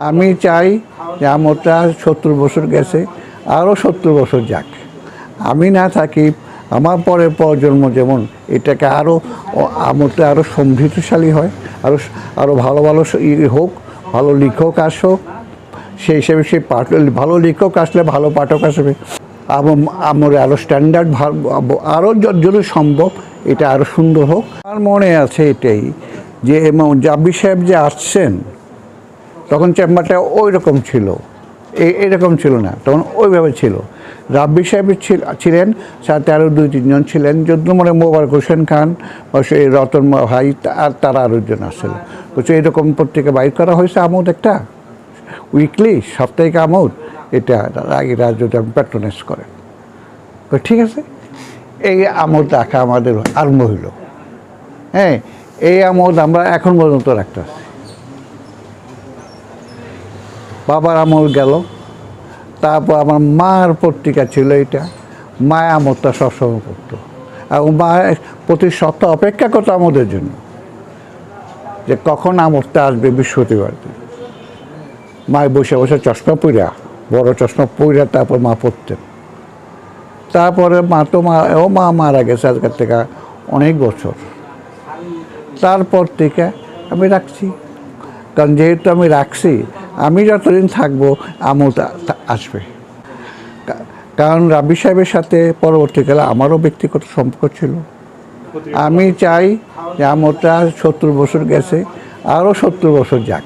আমি চাই যে আমরটা সত্তর বছর গেছে, আরও সত্তর বছর যাক। আমি না থাকি, আমার পরের প্রজন্ম যেমন, এটাকে আরও আমরটা আরও সমৃদ্ধশালী হয়, আরও আরও ভালো ভালো হোক, ভালো লেখক আসুক, সেই হিসেবে সেই পাঠ, ভালো লেখক আসলে ভালো পাঠক আসবে। আমার আরও স্ট্যান্ডার্ড আরও যদি সম্ভব এটা আরও সুন্দর হোক। আমার মনে আছে এটাই, যে এম- জাব্বি সাহেব যে আসছেন তখন চেম্বারটা ওই রকম ছিল এরকম ছিল না, তখন ওইভাবে ছিল। রাব্বি সাহেব ছিলেন, সাথে আরও দুই তিনজন ছিলেন। যদ্দ মনে মোবারক হোসেন খান বা সেই রতন ভাই, আর তারা আরও জন আসছিল। বলছে, এরকম পত্রিকা বাইর করা হয়েছে আমোদ একটা? উইকলি, সাপ্তাহিক আমোদ? এটা আগে রাজ্যটা প্যাট্রোনাইজ করে। তো ঠিক আছে, এই আমোদ রাখা আমাদের আরম্ভ হইল। হ্যাঁ এই আমোদ আমরা এখন পর্যন্ত রাখতেছি। বাবার আমল গেল। তারপর আমার মার পত্রিকা ছিল এটা মায়া আমলটা সবসময় করতো এবং মা প্রতি সপ্তাহ অপেক্ষা করতো আমাদের জন্য। যে কখন আমলটা আসবে বৃহস্পতিবার। মায় বসে বসে চশমা পইরা, বড় চশমা পইরা তারপর মা পড়তেন। তারপরে মা তো মা, ও মা মারা গেছে আজকের থেকে অনেক বছর। তারপর থেকে আমি রাখছি। কারণ যেহেতু আমি রাখছি আমি যতদিন থাকব, আমল আসবে। কারণ রাবি সাহেবের সাথে পরবর্তীকালে আমারও ব্যক্তিগত সম্পর্ক ছিল। আমি চাই যে আমলটা সত্তর বছর গেছে, আরও সত্তর বছর যাক।